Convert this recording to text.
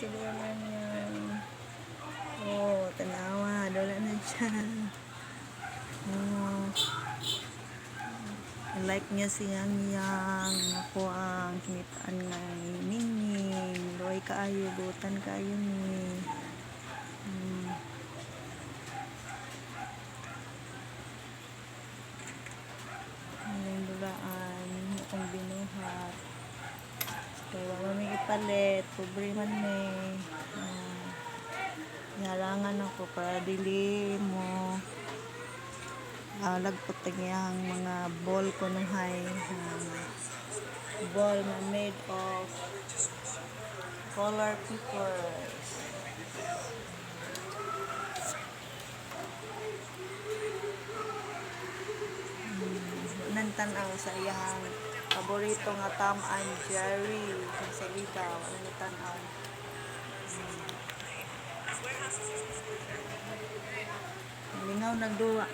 Tulungan niya. Oh, tanawa. Wala na siya. Oh. Like niya si Yang Yang. Ako ang kinitaan nga Ningning. Luay kaayo. Butan kaayo ni. Hmm. Ang dulaan. Akong binuhat. Kaya wala may ipalit. Pobre man may. Ah. Yarangan ako para dili mo alag po ang mga ball ko ng high um, ball na made of color papers hmm, nantanaw sa iyang paborito nga Tom and Jerry kung sa ikaw ano nantanaw hmm. lingaw nagduwa